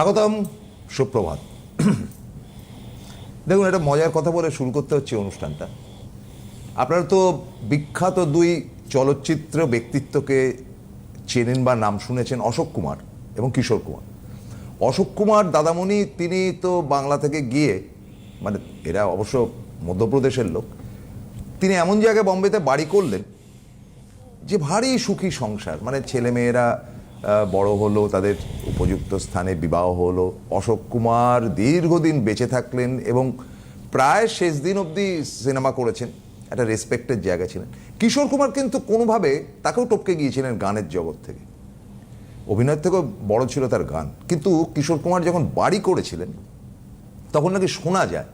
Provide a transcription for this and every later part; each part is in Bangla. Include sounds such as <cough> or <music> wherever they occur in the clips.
স্বাগতম সুপ্রভাত। দেখুন একটা মজার কথা বলে শুরু করতে হচ্ছে অনুষ্ঠানটা। আপনারা তো বিখ্যাত দুই চলচ্চিত্র ব্যক্তিত্বকে চেনেন বা নাম শুনেছেন অশোক কুমার এবং কিশোর কুমার। অশোক কুমার দাদামণি তিনি তো বাংলা থেকে গিয়ে মানে এরা অবশ্য মধ্যপ্রদেশের লোক তিনি এমন জায়গায় বম্বেতে বাড়ি করলেন যে ভারী সুখী সংসার মানে ছেলেমেয়েরা আহ, বড় হলো, তাদের উপযুক্ত স্থানে বিবাহ হলো। অশোক কুমার দীর্ঘদিন বেঁচে থাকলেন এবং প্রায় শেষ দিন অবধি সিনেমা করেছেন। একটা রেসপেক্টের জায়গা ছিলেন। কিশোর কুমার কিন্তু কোনোভাবে তাকেও টপকে গিয়েছিলেন গানের জগৎ থেকে। অভিনয়ের থেকেও বড় ছিল তার গান। কিন্তু কিশোর কুমার যখন বাড়ি করেছিলেন, তখন নাকি শোনা যায়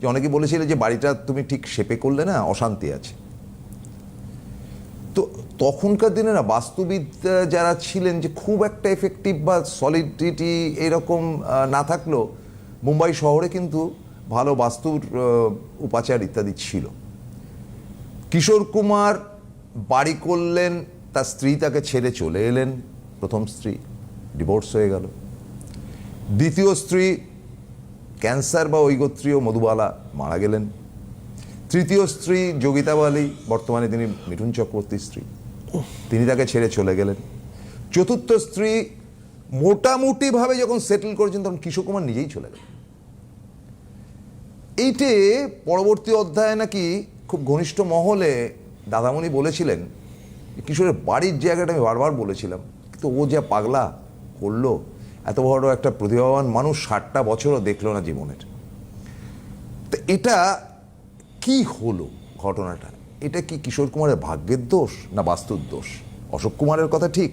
যে অনেকে বলেছিল যে বাড়িটা তুমি ঠিক শেপে করলে না, অশান্তি আছে। তো তখনকার দিনে না বাস্তুবিদ যারা ছিলেন যে খুব একটা এফেক্টিভ বা সলিডিটি এরকম না থাকলেও মুম্বাই শহরে কিন্তু ভালো বাস্তুর উপাচার ইত্যাদি ছিল। কিশোর কুমার বাড়ি করলেন, তার স্ত্রী তাকে ছেড়ে চলে এলেন। প্রথম স্ত্রী ডিভোর্স হয়ে গেল। দ্বিতীয় স্ত্রী, ক্যান্সার বা ঐগোত্রীয় মধুবালা মারা গেলেন। তৃতীয় স্ত্রী যোগিতা বালি বর্তমানে তিনি মিঠুন চক্রবর্তীর স্ত্রী। তিনি তাকে ছেড়ে চলে গেলেন। চতুর্থ স্ত্রী মোটামুটিভাবে যখন সেটেল করেছেন, তখন কিশোর কুমার নিজেই চলে গেলেন। এইটে পরবর্তী অধ্যায়ে নাকি খুব ঘনিষ্ঠ মহলে দাদামণি বলেছিলেন, কিশোরের বাড়ির জায়গাটা আমি বারবার বলেছিলাম, কিন্তু ও যা পাগলা করল, এত বড় একটা প্রতিভাবান মানুষ ষাটটা বছরও দেখল না জীবনের। তো এটা কি হলো ঘটনাটা? এটা কি কিশোর কুমারের ভাগ্যের দোষ না বাস্তুর দোষ? অশোক কুমারের কথা ঠিক।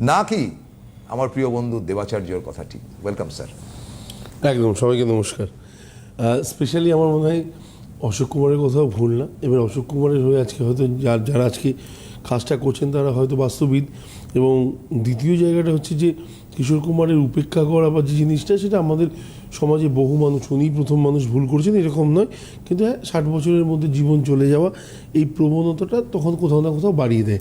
না কি আমার প্রিয় বন্ধু দেবাচার্যর কথা ঠিক। ওয়েলকাম স্যার একদম, সবাইকে নমস্কার। স্পেশালি আমার মনে হয় অশোক কুমারের কথাও ভুল না। এবার অশোক কুমারের হয়ে আজকে হয়তো যার যারা আজকে কাজটা করছেন তারা হয়তো বাস্তবিদ। এবং দ্বিতীয় জায়গাটা হচ্ছে যে কিশোর কুমারের উপেক্ষা করা বা যে জিনিসটা, সেটা আমাদের সমাজে বহু মানুষ উনিই প্রথম মানুষ ভুল করছেন এরকম নয়। কিন্তু হ্যাঁ ষাট বছরের মধ্যে জীবন চলে যাওয়া এই প্রবণতাটা তখন কোথাও না কোথাও বাড়িয়ে দেয়।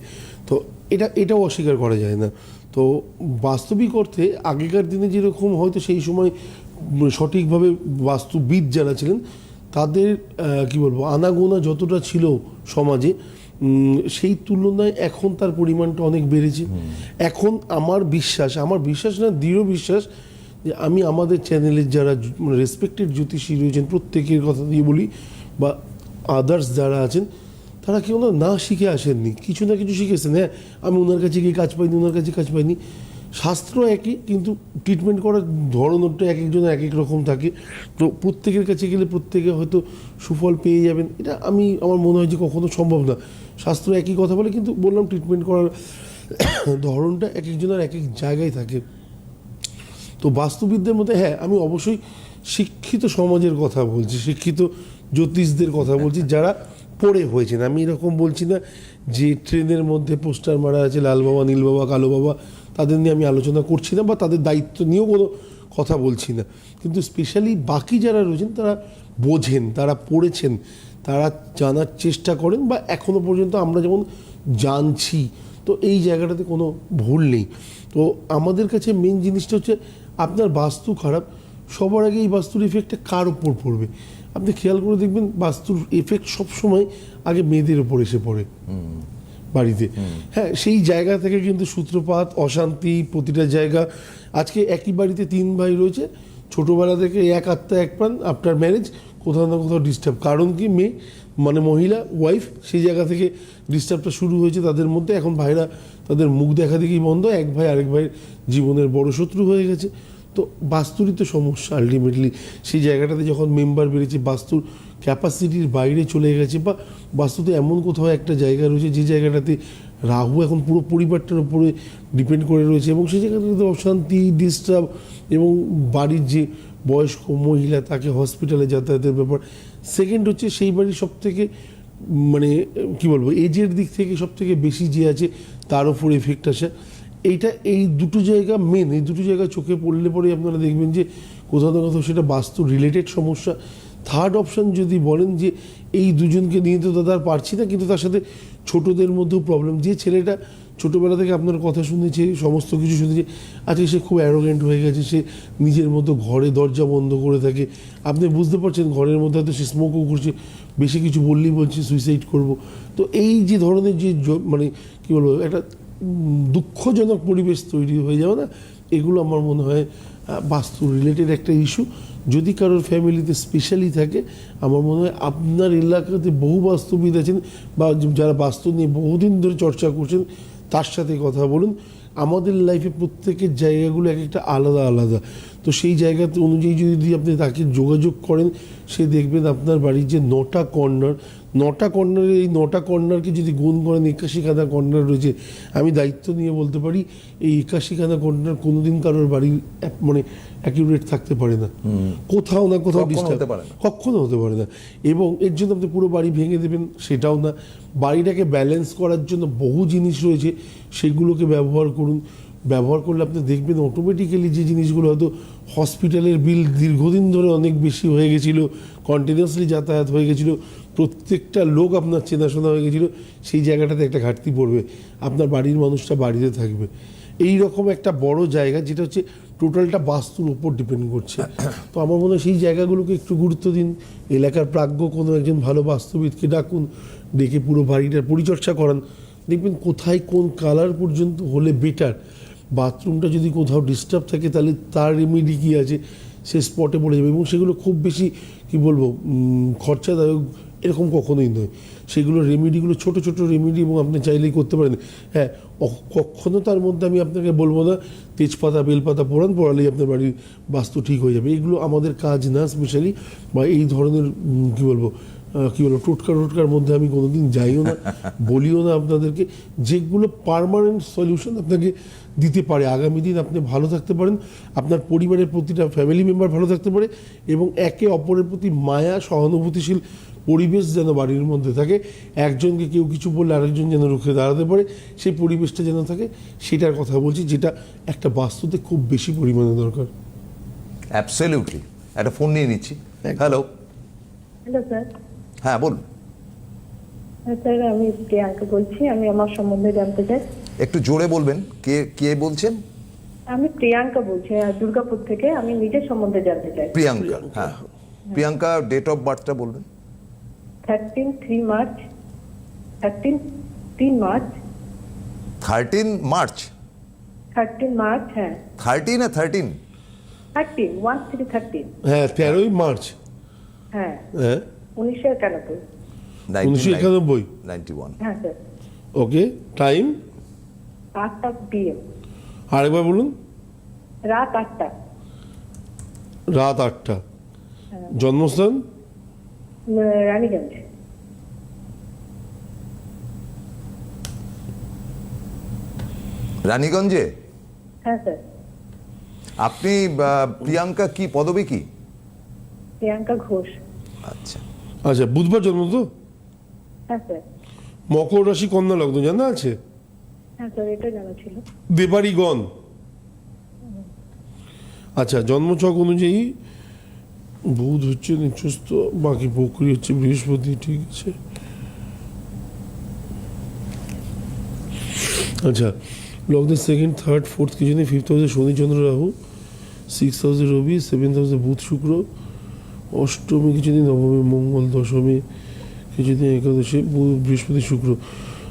তো এটা এটাও অস্বীকার করা যায় না। তো বাস্তবিক অর্থে আগেকার দিনে যেরকম হয়তো সেই সময় সঠিকভাবে বাস্তুবিদ যারা ছিলেন তাদের কি বলব আনাগোনা যতটা ছিল সমাজে সেই তুলনায় এখন তার পরিমাণটা অনেক বেড়েছে। এখন আমার বিশ্বাস আমার বিশ্বাস না দৃঢ় বিশ্বাস যে আমি আমাদের চ্যানেলের যারা রেসপেক্টেড জ্যোতিষী রয়েছেন, প্রত্যেকের কথা দিয়ে বলি, বা আদার্স যারা আছেন, তারা কেউ না শিখে আসেননি। কিছু না কিছু শিখেছেন। হ্যাঁ আমি ওনার কাছে গিয়ে কাজ পাইনি ওনার কাছে কাজ পাইনি। শাস্ত্র একই, কিন্তু ট্রিটমেন্ট করার ধরনটা এক একজনের এক এক রকম থাকে। তো প্রত্যেকের কাছে গেলে প্রত্যেকে হয়তো সুফল পেয়ে যাবেন। এটা আমি, আমার মনে হয় যে কখনো সম্ভব না। শাস্ত্র একই কথা বলে, কিন্তু বললাম ট্রিটমেন্ট করার <coughs> ধরনটা এক একজনের এক এক জায়গায় থাকে। তো বাস্তুবিদদের মধ্যে হ্যাঁ আমি অবশ্যই শিক্ষিত সমাজের কথা বলছি, শিক্ষিত জ্যোতিষদের কথা বলছি যারা পড়ে হয়েছেন। আমি এরকম বলছি না যে ট্রেনের মধ্যে পোস্টার মারা আছে, লাল বাবা, নীল বাবা, কালো বাবা, তাদের নিয়ে আমি আলোচনা করছি না বা তাদের দায়িত্ব নিয়েও কোনো কথা বলছি না। কিন্তু স্পেশালি বাকি যারা রয়েছেন, তারা বোঝেন, তারা পড়েছেন, তারা জানার চেষ্টা করেন বা এখনও পর্যন্ত আমরা যেমন জানছি, তো এই জায়গাটাতে কোনো ভুল নেই। তো আমাদের কাছে মেন জিনিসটা হচ্ছে আপনার বাস্তু খারাপ সবার আগে এই বাস্তুর এফেক্টটা কার উপর পড়বে? আপনি খেয়াল করে দেখবেন বাস্তুর এফেক্ট সবসময় আগে মেয়েদের ওপর এসে পড়ে। বাড়িতে। হ্যাঁ সেই জায়গা থেকে কিন্তু সূত্রপাত অশান্তি প্রতিটা জায়গা। আজকে একই বাড়িতে তিন ভাই রয়েছে ছোটোবেলা থেকে এক আত্মা এক প্রাণ আফটার ম্যারেজ কোথাও না কোথাও ডিস্টার্ব কারণ কি মেয়ে মানে মহিলা ওয়াইফ সেই জায়গা থেকে ডিস্টার্বটা শুরু হয়েছে তাদের মধ্যে। এখন ভাইরা তাদের মুখ দেখা দেখি বন্ধ, এক ভাই আরেক ভাইয়ের জীবনের বড় শত্রু হয়ে গেছে। তো বাস্তুরই তো সমস্যা আলটিমেটলি সেই জায়গাটাতে যখন মেম্বার বেড়েছে বাস্তুর ক্যাপাসিটির বাইরে চলে গেছে বা বাস্তুতে এমন কোথাও একটা জায়গা রয়েছে, যে জায়গাটাতে রাহু এখন পুরো পরিবারটার উপরে ডিপেন্ড করে রয়েছে এবং সেই জায়গাটাতে অশান্তি ডিস্টার্ব এবং বাড়ির যে বয়স্ক মহিলা তাকে হসপিটালে যাতায়াতের ব্যাপার। সেকেন্ড হচ্ছে সেই বাড়ির সব থেকে মানে কি বলব এজের দিক থেকে সব থেকে বেশি যে আছে তার উপর এফেক্ট আসে। এইটা এই দুটো জায়গা মেন এই দুটো জায়গা চোখে পড়লে পরে আপনারা দেখবেন যে কোথাও না কোথাও সেটা বাস্তু রিলেটেড সমস্যা। থার্ড অপশন যদি বলেন যে এই দুজনকে নিয়ে তো দাদা আর পারছি না, কিন্তু তার সাথে ছোটদের মধ্যেও প্রবলেম যে ছেলেটা ছোটোবেলা থেকে আপনার কথা শুনেছে, সমস্ত কিছু শুনেছে, আজকে সে খুব অ্যারোগেন্ট হয়ে গেছে, সে নিজের মতো ঘরে দরজা বন্ধ করে থাকে। আপনি বুঝতে পারছেন ঘরের মধ্যে হয়তো সে স্মোকও করছে বেশি কিছু বললেই বলছি সুইসাইড করব। তো এই যে ধরনের যে মানে কী বলব, একটা দুঃখজনক পরিবেশ তৈরি হয়ে যাবে না? এগুলো আমার মনে হয় বাস্তু রিলেটেড একটা ইস্যু যদি কারোর ফ্যামিলিতে স্পেশালি থাকে, আমার মনে হয় আপনার এলাকাতে বহু বাস্তুবিদ আছেন বা যারা বাস্তু নিয়ে বহুদিন ধরে চর্চা করছেন, তার সাথে কথা বলুন। আমাদের লাইফে প্রত্যেকের জায়গাগুলো এক একটা আলাদা আলাদা। তো সেই জায়গাতে অনুযায়ী যদি আপনি তাকে যোগাযোগ করেন সে দেখবেন আপনার বাড়ির যে নটা কর্নার নটা কর্নারে এই নটা কর্নারকে যদি গুণ করেন একাশিখানা কর্নার রয়েছে। আমি দায়িত্ব নিয়ে বলতে পারি এই একাশিখানা কর্নার কোনোদিন কারোর বাড়ির মানে অ্যাকিউরেট থাকতে পারে না। কোথাও না কোথাও ডিস্টার্ব হতে পারে না। কখনো হতে পারে না। এবং এর জন্য আপনি পুরো বাড়ি ভেঙে দেবেন সেটাও না। বাড়িটাকে ব্যালেন্স করার জন্য বহু জিনিস রয়েছে সেগুলোকে ব্যবহার করুন। ব্যবহার করলে আপনি দেখবেন অটোমেটিক্যালি যে জিনিসগুলো হয়তো হসপিটালের বিল দীর্ঘদিন ধরে অনেক বেশি হয়ে গেছিল কন্টিনিউয়াসলি যাতায়াত হয়ে গেছিল, প্রত্যেকটা লোক আপনার চেনাশোনা হয়ে গেছিল, সেই জায়গাটাতে একটা ঘাটতি পড়বে, আপনার বাড়ির মানুষটা বাড়িতে থাকবে। এই রকম একটা বড় জায়গা যেটা হচ্ছে টোটালটা বাস্তুর উপর ডিপেন্ড করছে। তো আমার মনে হয় সেই জায়গাগুলোকে একটু গুরুত্ব দিন, এলাকার প্রাজ্ঞ কোনো একজন ভালো বাস্তুবিদকে ডাকুন, ডেকে পুরো বাড়িটার পরিচর্যা করান, দেখবেন কোথায় কোন কালার পর্যন্ত হলে বেটার বাথরুমটা যদি কোথাও ডিস্টার্ব থাকে, তাহলে তার রেমেডি কী আছে? সে স্পটে পড়ে যাবে এবং সেগুলো খুব বেশি, কি বলব খরচাদায়ক এরকম কখনোই নয়। সেগুলো রেমেডিগুলো ছোট ছোট রেমেডি এবং আপনি চাইলেই করতে পারেন। হ্যাঁ অ- কখনো তার মধ্যে আমি আপনাকে বলব না, তেজপাতা, বেলপাতা পোড়ান, পড়ালেই আপনার বাড়ির বাস্তু ঠিক হয়ে যাবে। এগুলো আমাদের কাজ না স্পেশালি বা এই ধরনের কি বলব কি বলব, টোটকা, টোটকার মধ্যে আমি কোনোদিন যাইও না, বলিও না আপনাদেরকে। যেগুলো পারমানেন্ট সলিউশন আপনাকে দিতে পারে। আগামী দিন আপনি ভালো থাকতে পারেন আপনার পরিবারের প্রতিটা ফ্যামিলি মেম্বার ভালো থাকতে পারে এবং একে অপরের প্রতি মায়া সহানুভূতিশীল পরিবেশ যেন বাড়ির মধ্যে থাকে। একজনকে কেউ কিছু বললে আরেকজন যেন রুখে দাঁড়াতে পারে সেই পরিবেশটা যেন থাকে সেটার কথা বলছি যেটা একটা বাস্তুতে খুব বেশি পরিমাণে দরকার। অ্যাবসলিউটলি একটা ফোন নিয়ে নিচ্ছি। হ্যালো হ্যালো স্যার হ্যাঁ বলুন। স্যার আমি প্রিয়াঙ্কা বলছি। আমি আমার সম্বন্ধে জানতে চাই। একটু জোরে বলবেন কে কে বলছেন? আমি প্রিয়াঙ্কা বলছি আহ, দুর্গাপুর থেকে। আমি নিজের সম্বন্ধে জানতে চাই। প্রিয়াঙ্কা হ্যাঁ। প্রিয়াঙ্কা ডেট অফ বার্থটা বলবেন। থার্টিন থ্রি মার্চ থার্টিন তিন March thirteen March thirteen March হ্যাঁ। থার্টিন না thirteen thirteen one three thirteen হ্যাঁ তেরোই মার্চ হ্যাঁ। হ্যাঁ। উনিশশো একানব্বই। উনিশশো একানব্বই নাইনটি ওয়ান হ্যাঁ ওকে টাইম আটটা পিএম আরেকবার বলুন। রাত আটটা। রাত আটটা। জন্মস্থান? রানীগঞ্জ। রানীগঞ্জে? হ্যাঁ স্যার আপনি প্রিয়াঙ্কা কি? পদবী কি? প্রিয়াঙ্কা ঘোষ। আচ্ছা। আচ্ছা বুধবার জন্ম তো? হ্যাঁ স্যার। মকর রাশি কন্যা লগ্ন জানা আছে? হ্যাঁ স্যার এটা জানা ছিল। দেবাড়িগণ আচ্ছা জন্মছক অনুযায়ী বুধ হচ্ছে নিচস্ত বাকি বকরি হচ্ছে বৃহস্পতি ঠিক আছে। আচ্ছা লগ্নের সেকেন্ড থার্ড ফোর্থ কিছু নেই ফিফথ হাউসে শনি চন্দ্র রাহু সিক্স হাউসে রবি সেভেন্থ হাউসে বুধ শুক্র অষ্টমী কিছু দিন নবমী মঙ্গল দশমী কিছুদিন একাদশী বৃহস্পতি শুক্র।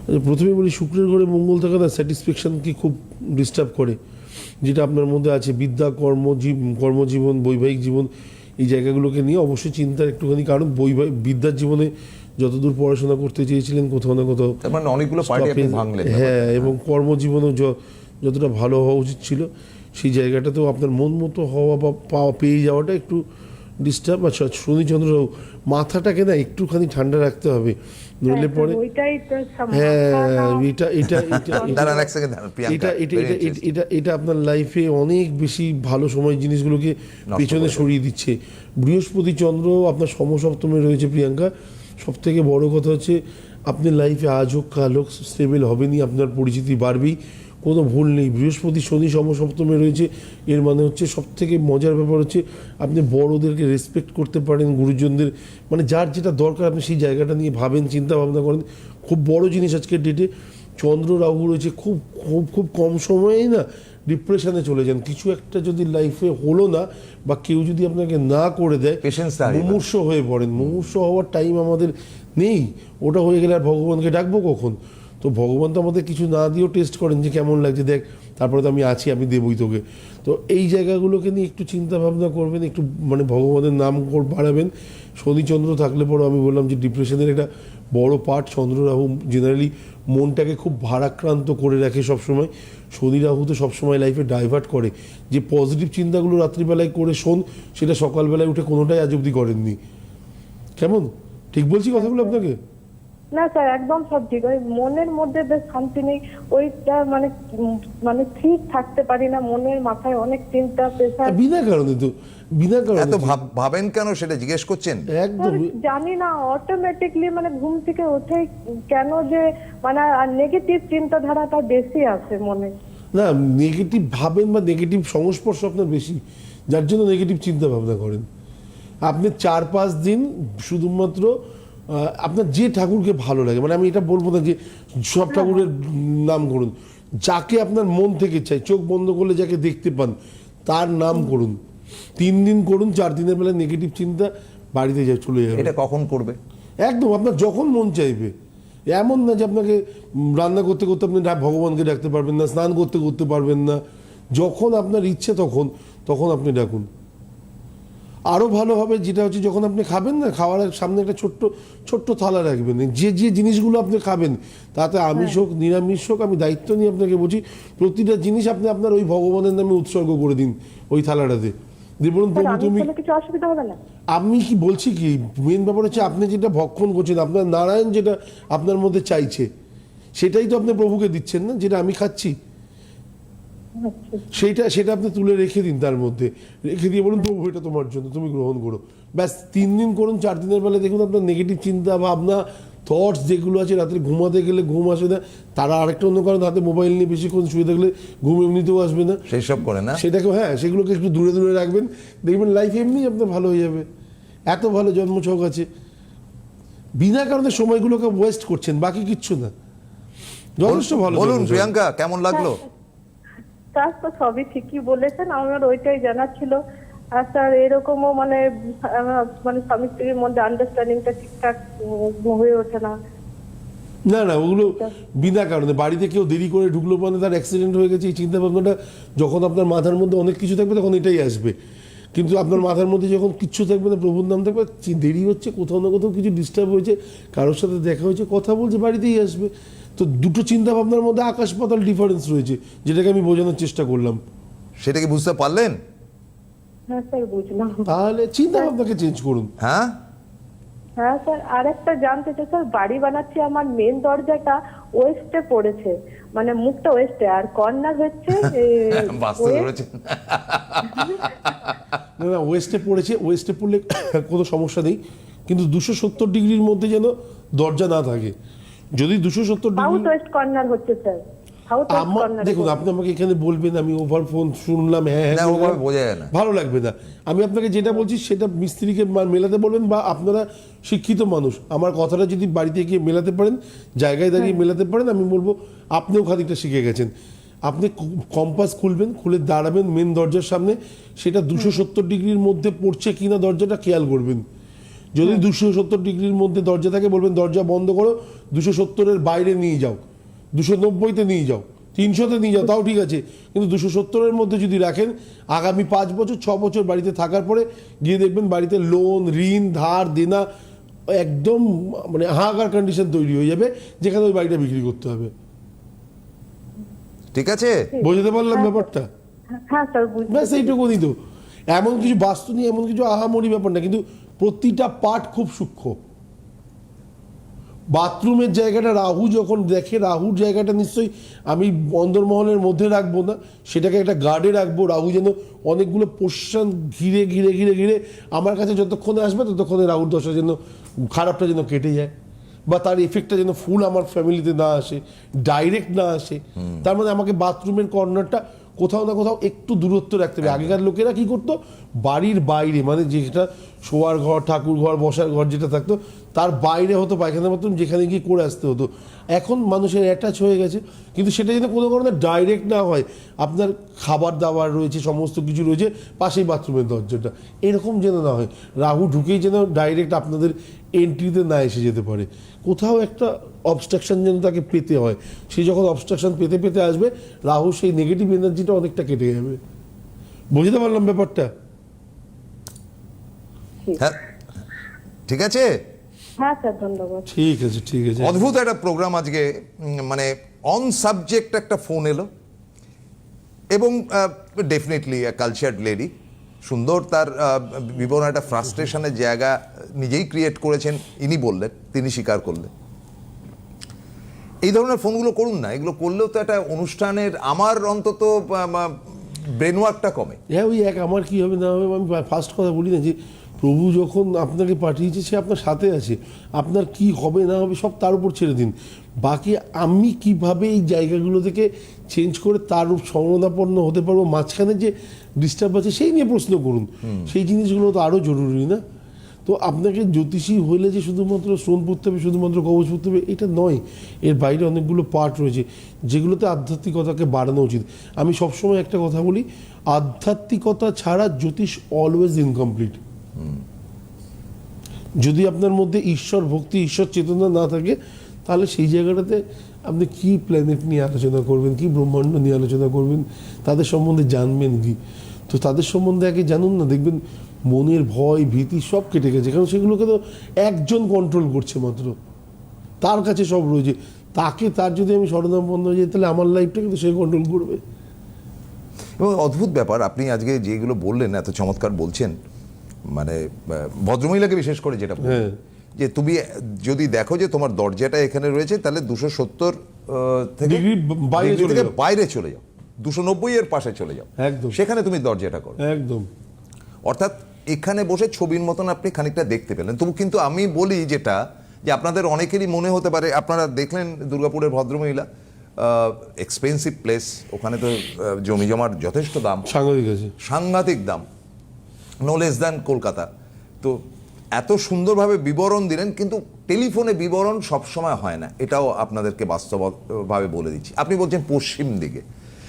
আচ্ছা প্রথমে বলি শুক্রের ঘরে মঙ্গল থাকা না স্যাটিসফ্যাকশনকে খুব ডিস্টার্ব করে যেটা আপনার মধ্যে আছে। বিদ্যা কর্মজীব কর্মজীবন বৈবাহিক জীবন এই জায়গাগুলোকে নিয়ে অবশ্যই চিন্তার একটুখানি কারণ বৈবাহিক বিদ্যার জীবনে যতদূর পড়াশোনা করতে চেয়েছিলেন কোথাও না কোথাও মানে অনেকগুলো হ্যাঁ এবং কর্মজীবনও যতটা ভালো হওয়া উচিত ছিল সেই জায়গাটাতেও আপনার মন মতো হওয়া বা পাওয়া পেয়ে যাওয়াটা একটু ডিস্টার্ব আচ্ছা শনিচন্দ্র মাথাটাকে না একটুখানি ঠান্ডা রাখতে হবে। নইলে হ্যাঁ, পরে সম- হ্যাঁ <laughs> এটা আপনার লাইফে অনেক বেশি ভালো সময় জিনিসগুলোকে পেছনে সরিয়ে দিচ্ছে। বৃহস্পতি চন্দ্র আপনার সমসপ্তমে রয়েছে প্রিয়াঙ্কা। সব থেকে বড় কথা হচ্ছে আপনি লাইফে আজ হোক কাল হোক স্টেবল হবেনই আপনার পরিচিতি বাড়বেই। কোনো ভুল নেই। বৃহস্পতি শনি সমসপ্তমে রয়েছে। এর মানে হচ্ছে সব থেকে মজার ব্যাপার হচ্ছে আপনি বড়োদেরকে রেসপেক্ট করতে পারেন গুরুজনদের। মানে যার যেটা দরকার আপনি সেই জায়গাটা নিয়ে ভাবেন চিন্তা ভাবনা করেন। খুব বড় জিনিস আজকের ডেটে চন্দ্র রাহু রয়েছে খুব খুব খুব কম সময়েই না ডিপ্রেশনে চলে যান। কিছু একটা যদি লাইফে হলো না বা কেউ যদি আপনাকে না করে দেয় মুমূর্ষ হয়ে পড়েন। মুমূর্ষ হওয়ার টাইম আমাদের নেই। ওটা হয়ে গেলে আর ভগবানকে ডাকবো কখন? তো ভগবান তো আমাদের কিছু না দিয়েও টেস্ট করেন যে কেমন লাগছে, দেখ, তারপরে তো আমি আছি, আমি দেবই তোকে। তো এই জায়গাগুলোকে নিয়ে একটু চিন্তা ভাবনা করবেন, একটু মানে ভগবানের নাম বাড়াবেন। শনিচন্দ্র থাকলে পরে আমি বললাম যে ডিপ্রেশনের একটা বড় পার্ট চন্দ্র রাহু জেনারেলি মনটাকে খুব ভারাক্রান্ত করে রাখে সবসময়। শনি রাহু তো সবসময় লাইফে ডাইভার্ট করে। যে পজিটিভ চিন্তাগুলো রাত্রিবেলায় করে শোন, সেটা সকালবেলায় উঠে কোনোটাই আজ অবধি করেননি। কেমন? ঠিক বলছি কথাগুলো আপনাকে? না স্যার একদম সব ঠিক। ওই মনের মধ্যে বেশ শান্তি নেই। ওইটা মানে মানে ঠিক থাকতে পারি না। মনের মাথায় অনেক চিন্তা প্রেশার বিনা কারণে তো বিনা কারণে এত ভাবেন কেন সেটা জিজ্ঞেস করছেন? একদম। জানি না অটোমেটিকলি মানে ঘুম থেকে উঠে কেন যে মানে নেগেটিভ চিন্তাধারাটা বেশি আসে মনে। না নেগেটিভ ভাবেন বা নেগেটিভ সংস্পর্শ আপনার বেশি। যার জন্য নেগেটিভ চিন্তা ভাবনা করেন। আপনি চার পাঁচ দিন শুধুমাত্র আপনার যে ঠাকুরকে ভালো লাগে মানে আমি এটা বলব না যে সব ঠাকুরের নাম করুন যাকে আপনার মন থেকে চাই চোখ বন্ধ করলে যাকে দেখতে পান তার নাম করুন। তিন দিন করুন চার দিনের বেলা নেগেটিভ চিন্তা বাড়িতে যায় চলে যাবে এটা কখন করবে? একদম আপনার যখন মন চাইবে। এমন না যে আপনাকে রান্না করতে করতে আপনি ভগবানকে ডাকতে পারবেন না স্নান করতে করতে পারবেন না। যখন আপনার ইচ্ছে তখন তখন আপনি ডাকুন। আরও ভালো হবে যেটা হচ্ছে যখন আপনি খাবেন না খাওয়ার সামনে একটা ছোট্ট ছোট্ট থালা রাখবেন। যে যে জিনিসগুলো আপনি খাবেন তাতে আমিষ হোক নিরামিষ হোক আমি দায়িত্ব নিয়ে আপনাকে বলছি প্রতিটা জিনিস আপনি আপনার ওই ভগবানের নামে উৎসর্গ করে দিন ওই থালাটাতে। প্রভু আমি তুমি কি বলছি কি? মেন ব্যাপার হচ্ছে আপনি যেটা ভক্ষণ করছেন আপনার নারায়ণ যেটা আপনার মধ্যে চাইছে সেটাই তো আপনি প্রভুকে দিচ্ছেন না যেটা আমি খাচ্ছি। সেইটা সেটা আপনি তুলে রেখে দিন তার মধ্যে। রেখে দিয়ে বলুন প্রভু এটা তোমার জন্য তুমি গ্রহণ করো। ব্যাস তিন দিন করুন চার দিনের বেলা দেখুন আপনার নেগেটিভ চিন্তা ভাবনা থটস যেগুলো আছে রাত্রে ঘুমাতে গেলে ঘুম আসে না তারা আরেকটা অন্য কারণ হাতে মোবাইল নিয়ে বেশিক্ষণ শুয়ে থাকলে ঘুম এমনিতেও আসবে না। সেই সব করে না। সেটাকে হ্যাঁ সেগুলোকে একটু দূরে দূরে রাখবেন দেখবেন লাইফ এমনি আপনার ভালো হয়ে যাবে। এত ভালো জন্মছক আছে। বিনা কারণে সময়গুলোকে ওয়েস্ট করছেন বাকি কিচ্ছু না। যথেষ্ট ভালো বলুন। প্রিয়াঙ্কা কেমন লাগল? স্যার তো সবই ঠিকই বলেছেন আমার ওইটাই জানার ছিল। আর স্যার এরকমও মানে মানে স্বামী স্ত্রীর মধ্যে আন্ডারস্ট্যান্ডিংটা ঠিকঠাক হয়ে ওঠে না। না না ওগুলো বিনা কারণে। বাড়িতে কেউ দেরি করে ঢুকলো মানে তার অ্যাক্সিডেন্ট হয়ে গেছে এই চিন্তা ভাবনাটা যখন আপনার মাথার মধ্যে অনেক কিছু থাকবে তখন এটাই আসবে। কিন্তু আপনার মাথার মধ্যে যখন কিচ্ছু থাকবে না প্রভুর নাম থাকবে দেরি হচ্ছে কোথাও না কোথাও কিছু ডিস্টার্ব হয়েছে কারোর সাথে দেখা হয়েছে কথা বলছে বাড়িতেই আসবে। তো দুটো চিন্তা ভাবনার মধ্যে আকাশ পাতাল ডিফারেন্স রয়েছে যেটাকে আমি বোঝানোর চেষ্টা করলাম। সেটা কি বুঝতে পারলেন? হ্যাঁ স্যার বুঝলাম। তাহলে চিন্তা ভাবনাকে চেঞ্জ করুন। হ্যাঁ। হ্যাঁ স্যার আর একটা জানতে চাই স্যার বাড়ি বানাচ্ছি আমার মেন দরজাটা ওয়েস্টে পড়েছে মানে মুখটা ওয়েস্টে আর কর্নার হচ্ছে <laughs> <laughs> না না ওয়েস্টে পড়েছে ওয়েস্টে পড়লে <coughs> কোনো সমস্যা নেই কিন্তু দুশো সত্তর ডিগ্রির মধ্যে যেন দরজা না থাকে। যদি দুশো সত্তর সাউথ ওয়েস্ট কর্নার হচ্ছে স্যার আমার দেখুন আপনি আমাকে এখানে বলবেন আমি ওভার ফোন শুনলাম হ্যাঁ হ্যাঁ বোঝা যায় না। ভালো লাগবে না। আমি আপনাকে যেটা বলছি সেটা মিস্ত্রিকে মেলাতে বলবেন বা আপনারা শিক্ষিত মানুষ। আমার কথাটা যদি বাড়িতে গিয়ে মেলাতে পারেন জায়গায় দাঁড়িয়ে মেলাতে পারেন আমি বলব আপনিও খানিকটা শিখে গেছেন। আপনি কম্পাস খুলবেন খুলে দাঁড়াবেন মেন দরজার সামনে সেটা দুশো সত্তর ডিগ্রির মধ্যে পড়ছে কিনা দরজাটা খেয়াল করবেন। যদি দুশো সত্তর ডিগ্রির মধ্যে দরজা থাকে বলবেন দরজা বন্ধ করো দুশো সত্তরের বাইরে নিয়ে যাও দুশো নব্বইতে নিয়ে যাও তিনশোতে নিয়ে যাও তাও ঠিক আছে। কিন্তু দুশো সত্তরের মধ্যে যদি রাখেন আগামী পাঁচ বছর ছ বছর বাড়িতে থাকার পরে গিয়ে দেখবেন বাড়িতে লোন ঋণ ধার দেনা একদম মানে হাহাকার কন্ডিশন তৈরি হয়ে যাবে যেখানে ওই বাড়িটা বিক্রি করতে হবে। ঠিক আছে? বুঝতে পারলাম ব্যাপারটা? হ্যাঁ স্যার বুঝতে ব্যাস এইটুকুনি তো। এমন কিছু বাস্তু নিয়ে এমন কিছু আহামরি ব্যাপার না কিন্তু প্রতিটা পার্ট খুব সূক্ষ্ম। বাথরুমের জায়গাটা রাহু যখন দেখে রাহুর জায়গাটা নিশ্চয়ই আমি অন্দরমহলের মধ্যে রাখব না সেটাকে একটা গার্ডে রাখব রাহু যেন অনেকগুলো পোর্শন ঘিরে ঘিরে ঘিরে ঘিরে আমার কাছে যতক্ষণে আসবে ততক্ষণে রাহুর দশা যেন খারাপটা যেন কেটে যায় বা তার এফেক্টটা যেন ফুল আমার ফ্যামিলিতে না আসে ডাইরেক্ট না আসে। তার মানে আমাকে বাথরুমের কর্নারটা কোথাও না কোথাও একটু দূরত্ব রাখতে হবে। আগেকার লোকেরা কি করতো? বাড়ির বাইরে মানে যেটা শোয়ার ঘর ঠাকুর ঘর বসার ঘর যেটা থাকতো তার বাইরে হতো পায়খানার বাথরুম, যেখানে গিয়ে করে আসতে হতো। এখন মানুষের অ্যাটাচ হয়ে গেছে, কিন্তু সেটা যেন কোনো কারণে ডাইরেক্ট না হয়, আপনার খাবার দাবার রয়েছে, সমস্ত কিছু রয়েছে, পাশেই বাথরুমের দরজাটা। এরকম যেন না হয়। রাহু ঢুকেই যেন ডাইরেক্ট আপনাদের এন্ট্রিতে না এসে যেতে পারে। কোথাও একটা অবস্ট্রাকশন যেন তাকে পেতে হয়। সে যখন অবস্ট্রাকশন পেতে পেতে আসবে, রাহু সেই নেগেটিভ এনার্জিটা অনেকটা কেটে যাবে। বুঝতে পারলাম ব্যাপারটা? হ্যাঁ ঠিক আছে? হ্যাঁ স্যার ধন্যবাদ। ঠিক আছে ঠিক আছে। অদ্ভুত একটা প্রোগ্রাম আজকে মানে অন সাবজেক্ট একটা ফোন এলো। এবং ডেফিনেটলি কালচার্ড লেডি সুন্দর তার আহ, বিবরণ একটা ফ্রাস্ট্রেশনের জায়গা নিজেই ক্রিয়েট করেছেন ইনি বললেন তিনি স্বীকার করলেন। এই ধরনের ফোনগুলো করুন না এগুলো করলেও তো একটা অনুষ্ঠানের আমার অন্তত ব্রেন ওয়ার্কটা কমে। হ্যাঁ ওই এক আমার কি হবে না হবে আমি ফার্স্ট কথা বলি না যে প্রভু যখন আপনাকে পাঠিয়েছে সে আপনার সাথে আছে। আপনার কি হবে না হবে সব তার উপর ছেড়ে দিন। বাকি আমি কীভাবে এই জায়গাগুলো থেকে চেঞ্জ করে তার সংরদাপন্ন হতে পারব? মাঝখানে যে ডিস্টার্ব আছে সেই নিয়ে প্রশ্ন করুন। সেই জিনিসগুলো তো আরও জরুরি না? তো আপনাকে জ্যোতিষী হলে যে শুধুমাত্র স্টোন পড়তে হবে, শুধুমাত্র কবচ পড়তে হবে, এটা নয়। এর বাইরে অনেকগুলো পার্ট রয়েছে, যেগুলোতে আধ্যাত্মিকতাকে বাড়ানো উচিত। আমি সবসময় একটা কথা বলি, আধ্যাত্মিকতা ছাড়া জ্যোতিষ অলওয়েজ ইনকমপ্লিট যদি আপনার মধ্যে ঈশ্বর ভক্তি, ঈশ্বর চেতনা না থাকে, তাহলে সেই জায়গাটাতে আপনি কি প্ল্যানেট নিয়ে আলোচনা করবেন, কি ব্রহ্মাণ্ড নিয়ে আলোচনা করবেন, তাদের সম্বন্ধে জানবেন কি? তো তাদের সম্বন্ধে আগে জানুন না, দেখবেন মনের ভয় ভীতি সব কেটে গেছে। কারণ সেগুলোকে তো একজন কন্ট্রোল করছে মাত্র। তার কাছে সব রয়েছে। তাকে তার যদি আমি স্মরণাম বন্ধ হয়ে যাই তাহলে আমার লাইফটাকে তো সে কন্ট্রোল করবে। এবং অদ্ভুত ব্যাপার আপনি আজকে যেগুলো বললেন এত চমৎকার বলছেন মানে ভদ্রমহিলাকে বিশেষ করে যেটা হ্যাঁ। যে তুমি যদি দেখো যে তোমার দরজাটা এখানে রয়েছে তাহলে দুশো সত্তর থেকে বাইরে চলে থেকে যাও। বাইরে চলে যাও। দুশো নব্বই এর পাশে চলে যাও। একদম। সেখানে তুমি দরজাটা করো। একদম। অর্থাৎ এখানে বসে ছবির মতন আপনি খানিকটা দেখতে পেলেন। তবু কিন্তু আমি বলি যেটা যে আপনাদের অনেকেরই মনে হতে পারে আপনারা দেখলেন দুর্গাপুরের ভদ্রমহিলা এক্সপেন্সিভ প্লেস ওখানে তো জমি জমার যথেষ্ট দাম। সাংঘাতিক আছে। সাংঘাতিক দাম। No less than Kolkata. তো এত সুন্দরভাবে বিবরণ দিলেন কিন্তু টেলিফোনে বিবরণ সবসময় হয় না। এটাও আপনাদেরকে বাস্তবভাবে বলে দিচ্ছি। আপনি বলছেন পশ্চিম দিকে।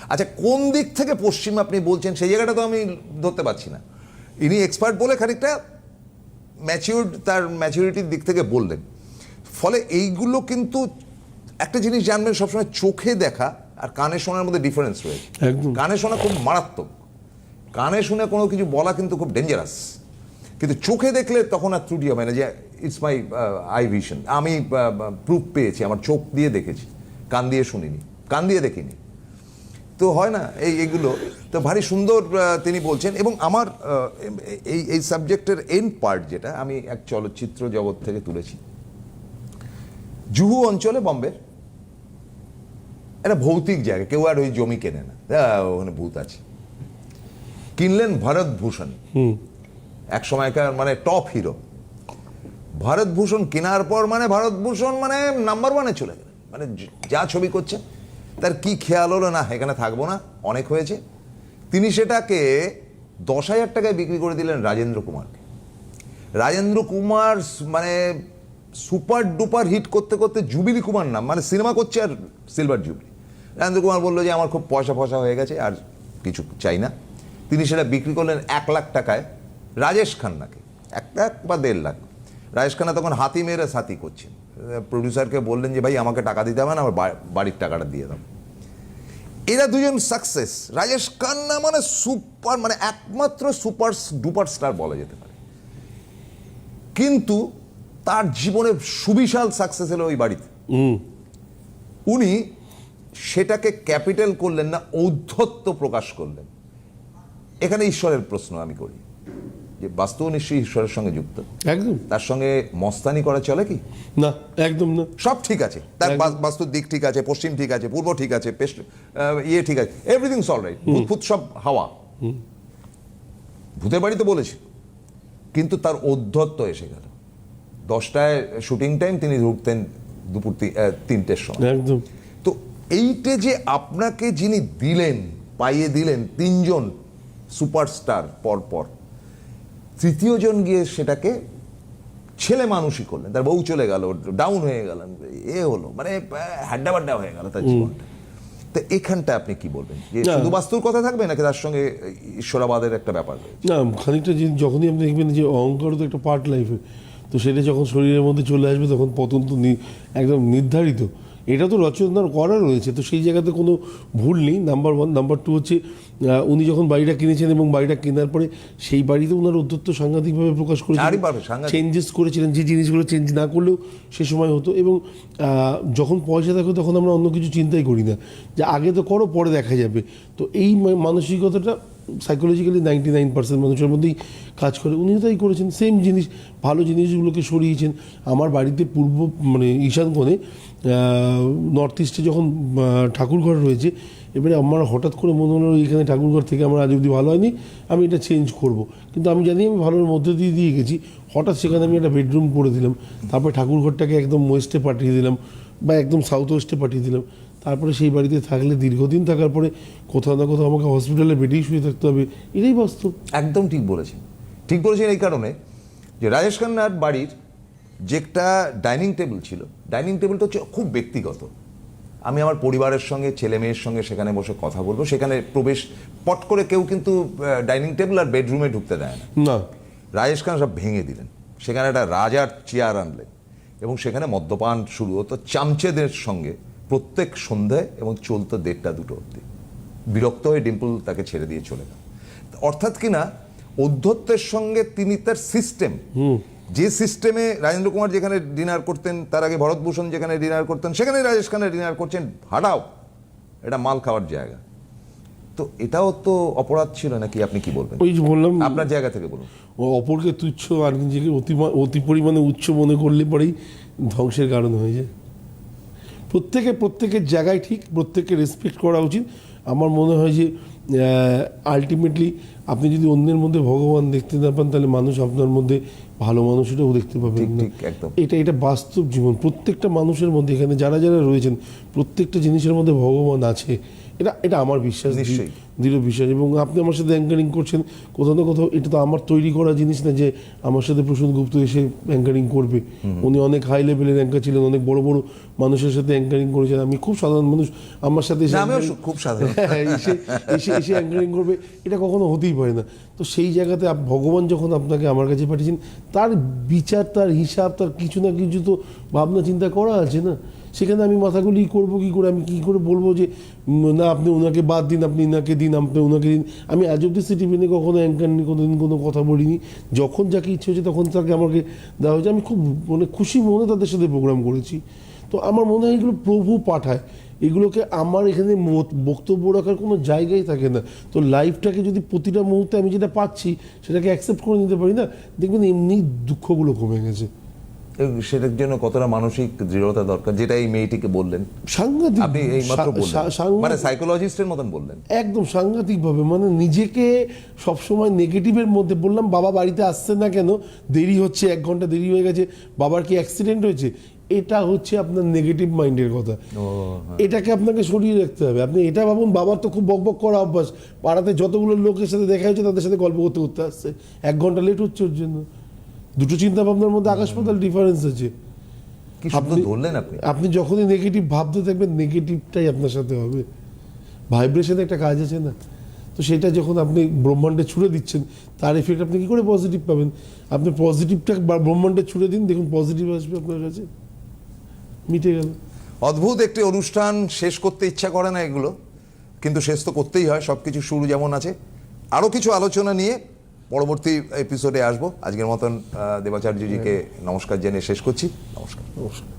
আচ্ছা কোন দিক থেকে পশ্চিম আপনি বলছেন সেই জায়গাটা তো আমি ধরতে পারছি না। ইনি এক্সপার্ট বলে খানিকটা ম্যাচিউরড তার ম্যাচিউরিটির দিক থেকে বললেন। ফলে এইগুলো কিন্তু একটা জিনিস জানবেন সবসময় চোখে দেখা আর কানে শোনার মধ্যে ডিফারেন্স রয়েছে। কানে শোনা খুব মারাত্মক। কানে শুনে কোনো কিছু বলা কিন্তু খুব ডেঞ্জারাস কিন্তু চোখে দেখলে তখন আর ত্রুটি হবে না যে ইটস মাই আই ভিশন আমি প্রুফ পেয়েছি আমার চোখ দিয়ে দেখেছি। কান দিয়ে শুনিনি। কান দিয়ে দেখিনি। তো হয় না এই এগুলো। তো ভারী সুন্দর তিনি বলছেন এবং আমার এই এই সাবজেক্টের এন্ড পার্ট যেটা আমি এক চলচ্চিত্র জগৎ থেকে তুলেছি। জুহু অঞ্চলে বম্বের একটা ভৌতিক জায়গা কেউ আর ওই জমি কেনে না। ওখানে ভূত আছে। কিনলেন ভরত ভূষণ এক সময়কার মানে টপ হিরো ভারতভূষণ কেনার পর মানে ভারতভূষণ মানে নাম্বার ওয়ানে চলে গেলেন। মানে যা ছবি করছে তার কি খেয়াল হলো? না, এখানে থাকব না, অনেক হয়েছে। তিনি সেটাকে দশ হাজার টাকায় বিক্রি করে দিলেন রাজেন্দ্র কুমারকে। রাজেন্দ্র কুমার মানে সুপার ডুপার হিট করতে করতে জুবিলি কুমার নাম মানে সিনেমা করছে আর সিলভার জুবলি। রাজেন্দ্র কুমার বলল যে, আমার খুব পয়সা ফয়সা হয়ে গেছে, আর কিছু চাই না। তিনি সেটা বিক্রি করলেন এক লাখ টাকায় রাজেশ খান্নাকে, এক লাখ বা দেড় লাখ। রাজেশ খান্না তখন হাতি মেরে সাথী করছেন প্রডিউসারকে বললেন যে ভাই আমাকে টাকা দিতে হবে না আমার বাড়ির টাকাটা দিয়ে দাও। এরা দুজন সাকসেস রাজেশ খান্না মানে সুপার মানে একমাত্র সুপার ডুপার স্টার বলা যেতে পারে। কিন্তু তার জীবনে সুবিশাল সাকসেস এলো ওই বাড়িতে। উনি সেটাকে ক্যাপিটাল করলেন না ঔদ্ধত্য প্রকাশ করলেন। এখানে ঈশ্বরের প্রশ্ন আমি করি। যে বাস্তব নিশ্চয়ই ঈশ্বরের সঙ্গে যুক্ত। একদম। তার সঙ্গে মস্তানি করা চলে কি? না একদম না। সব ঠিক আছে। তার। বাস্তুর দিক ঠিক আছে পশ্চিম ঠিক আছে পূর্ব ঠিক আছে ইয়ে ঠিক আছে এভরিথিং সল রাইট ভূত সব হাওয়া। ভূতের বাড়ি তো বলেছি। কিন্তু তার অধ্যত্ত এসে গেল। দশটায় শুটিং টাইম তিনি ঢুকতেন দুপুর তিনটের সময়। একদম। তো এইটা যে আপনাকে যিনি দিলেন পাইয়ে দিলেন তিনজন সুপারস্টার পর পর তৃতীয় জন গিয়ে সেটাকে ছেলে মানুষই করলেন। তার বউ চলে গেল ডাউন হয়ে গেলেন এ হলো মানে হাড্ডা বাড্ডা হয়ে গেল তার জীবনটা। তো এখানটা আপনি কি বলবেন? যে। শুধু বাস্তুর কথা থাকবে নাকি তার সঙ্গে ঈশ্বরাবাদের একটা ব্যাপার না খানিকটা জিনিস যখনই আপনি দেখবেন যে অহংকারও তো একটা পার্ট লাইফে তো সেটা যখন শরীরের মধ্যে চলে আসবে তখন পতন তো একদম নির্ধারিত। এটা তো রচনার করা রয়েছে তো সেই জায়গাতে কোনো ভুল নেই। নাম্বার ওয়ান নাম্বার টু হচ্ছে উনি যখন বাড়িটা কিনেছেন এবং বাড়িটা কেনার পরে সেই বাড়িতে ওনার উদ্যত্ত সাংঘাতিকভাবে প্রকাশ করেছেন চেঞ্জেস করেছিলেন যে জিনিসগুলো চেঞ্জ না করলেও সে সময় হতো এবং যখন পয়সা থাকে তখন আমরা অন্য কিছু চিন্তাই করি না। যে আগে তো করো পরে দেখা যাবে। তো এই মানসিকতাটা সাইকোলজিক্যালি নাইনটি নাইন পার্সেন্ট মানুষের মধ্যেই কাজ করে। উনিও তাই করেছেন। সেম জিনিস ভালো জিনিসগুলোকে সরিয়েছেন। আমার বাড়িতে পূর্ব মানে ঈশান কোণে নর্থ ইস্টে যখন ঠাকুরঘর রয়েছে, এবারে আমার হঠাৎ করে মনে হলো এখানে ঠাকুরঘর থেকে আমার আজ অবধি ভালো হয়নি, আমি এটা চেঞ্জ করব। কিন্তু আমি জানি আমি ভালোর মধ্যে দিয়ে দিয়ে গেছি, হঠাৎ সেখানে আমি একটা বেডরুম করে দিলাম, তারপরে ঠাকুরঘরটাকে একদম ওয়েস্টে পাঠিয়ে দিলাম, বা একদম সাউথ ওয়েস্টে পাঠিয়ে দিলাম, তারপরে সেই বাড়িতে থাকলে দীর্ঘদিন থাকার পরে কোথাও না কোথাও আমাকে হসপিটালে বেডেই শুয়ে থাকতে হবে, এটাই বাস্তব। একদম ঠিক বলেছেন। ঠিক বলেছেন এই কারণে যে রাজেশ খান্নার বাড়ির যে একটা ডাইনিং টেবিল ছিল ডাইনিং টেবিলটা হচ্ছে খুব ব্যক্তিগত। আমি আমার পরিবারের সঙ্গে ছেলে মেয়ের সঙ্গে সেখানে বসে কথা বলব। সেখানে প্রবেশ পট করে কেউ কিন্তু ডাইনিং টেবিল আর বেডরুমে ঢুকতে দেয় না। না। রাজেশ খান সব ভেঙে দিলেন। সেখানে একটা রাজার চেয়ার আনলেন এবং সেখানে মদ্যপান শুরু হতো চামচেদের সঙ্গে প্রত্যেক সন্ধ্যায় এবং চলতো দেড়টা দুটো অবধি। বিরক্ত হয়ে ডিম্পল তাকে ছেড়ে দিয়ে চলে গেল। অর্থাৎ কিনা অধ্যত্বের সঙ্গে তিনি তার সিস্টেম যে সিস্টেমে রাজেন্দ্র কুমার যেখানে ডিনার করতেন তার আগে ভরতভূষণ যেখানে ডিনার করতেন সেখানে রাজেশ খানের ডিনার করছেন। ভাড়াও এটা মাল খাওয়ার জায়গা। তো এটাও তো অপরাধ ছিল নাকি? আপনি কি বলবেন? ওই বললাম আপনার জায়গা থেকে বলুন। ও অপরকে তুচ্ছ আর নিজেকে অতি অতি পরিমাণে উচ্চ মনে করলে পরেই ধ্বংসের কারণ হয়ে যায়। প্রত্যেকে প্রত্যেকের জায়গায় ঠিক প্রত্যেককে রেসপেক্ট করা উচিত। আমার মনে হয় যে আলটিমেটলি আপনি যদি অন্যের মধ্যে ভগবান দেখতে না পান তাহলে মানুষ আপনার মধ্যে ভালো মানুষটাও দেখতে পাবে না একদম। এটা এটা বাস্তব জীবন প্রত্যেকটা মানুষের মধ্যে এখানে যারা যারা রয়েছেন প্রত্যেকটা জিনিসের মধ্যে ভগবান আছে এটা এটা আমার বিশ্বাস নিশ্চয়ই। দৃঢ় বিশ্বাস। এবং আপনি আমার সাথে অ্যাঙ্কারিং করছেন কোথাও না কোথাও এটা তো আমার তৈরি করা জিনিস না যে আমার সাথে প্রসূন গুপ্ত এসে অ্যাঙ্কারিং করবে। উনি অনেক হাই লেভেলের অ্যাঙ্কার ছিলেন অনেক বড় বড় মানুষের সাথে অ্যাঙ্কারিং করেছেন। আমি খুব সাধারণ মানুষ আমার সাথে এসে খুব সাধারণ। <laughs> হ্যাঁ, এসে এসে এসে অ্যাঙ্কারিং করবে এটা কখনো হতেই পারে না। তো সেই জায়গাতে ভগবান যখন আপনাকে আমার কাছে পাঠিয়েছেন তার বিচার তার হিসাব তার কিছু না কিছু তো ভাবনা চিন্তা করা আছে না। সেখানে আমি মাথাগুলি করব, কি করে আমি কি করে বলব যে না, আপনি ওনাকে বাদ দিন, আপনি ইনাকে দিন, আপনি ওনাকে দিন। আমি আজ অব্দি সিটি পেনে কখনো অ্যাঙ্কার নিয়ে কোনো দিন কোনো কথা বলিনি। যখন যাকে ইচ্ছে হচ্ছে তখন তাকে আমাকে দেওয়া হয়েছে। আমি খুব মানে খুশি মনে তাদের সাথে প্রোগ্রাম করেছি। তো আমার মনে হয় এগুলো প্রভু পাঠায়। এগুলোকে আমার এখানে বক্তব্য রাখার কোনো জায়গাই থাকে না। তো লাইফটাকে যদি প্রতিটা মুহূর্তে আমি যেটা পাচ্ছি, সেটাকে অ্যাকসেপ্ট করে নিতে পারি না, দেখবেন এমনি দুঃখগুলো কমে গেছে। সেটার জন্য কতটা মানসিক দৃঢ়তা দরকার? যেটা এই মেয়েটিকে বললেন। সাংঘাতিক আপনি এই মাত্র বললেন। মানে সাইকোলজিস্টের মতন বললেন। একদম সাংঘাতিকভাবে। মানে নিজেকে সবসময় নেগেটিভের মধ্যে বললাম বাবা বাড়িতে আসছে না কেন? দেরি হচ্ছে এক ঘণ্টা দেরি হয়ে গেছে বাবার কি অ্যাক্সিডেন্ট হয়েছে? এটা হচ্ছে আপনার নেগেটিভ মাইন্ডের কথা। এটাকে আপনাকে সরিয়ে রাখতে হবে। আপনি এটা ভাবুন বাবার তো খুব বকবক করা অভ্যাস। পাড়াতে যতগুলো লোকের সাথে দেখা হচ্ছে তাদের সাথে গল্প করতে করতে আসছে। এক ঘণ্টা লেট হচ্ছে ওর জন্য। দুটো চিন্তা ভাবনার মধ্যে আকাশ পাতাল ডিফারেন্স আছে। কি শব্দ ধরলেন আপনি? আপনি যখনই নেগেটিভ ভাবতে থাকবেন নেগেটিভটাই আপনার সাথে হবে। ভাইব্রেশনে একটা কাজ আছে না? তো সেটা যখন আপনি ব্রহ্মাণ্ডে ছুড়ে দিচ্ছেন তার এফেক্ট আপনি কি করে পজিটিভ পাবেন? আপনি পজিটিভটা ব্রহ্মাণ্ডে ছুড়ে দিন দেখুন পজিটিভ আসবে আপনার কাছে। মিটে গেল। অদ্ভুত একটি অনুষ্ঠান শেষ করতে ইচ্ছা করে না এগুলো। কিন্তু শেষ তো করতেই হয় সব কিছু শুরু যেমন আছে। আরও কিছু আলোচনা নিয়ে পরবর্তী এপিসোডে আসব। আজকের মতন দেবাচার্যজিকে নমস্কার জেনে শেষ করছি। নমস্কার। নমস্কার।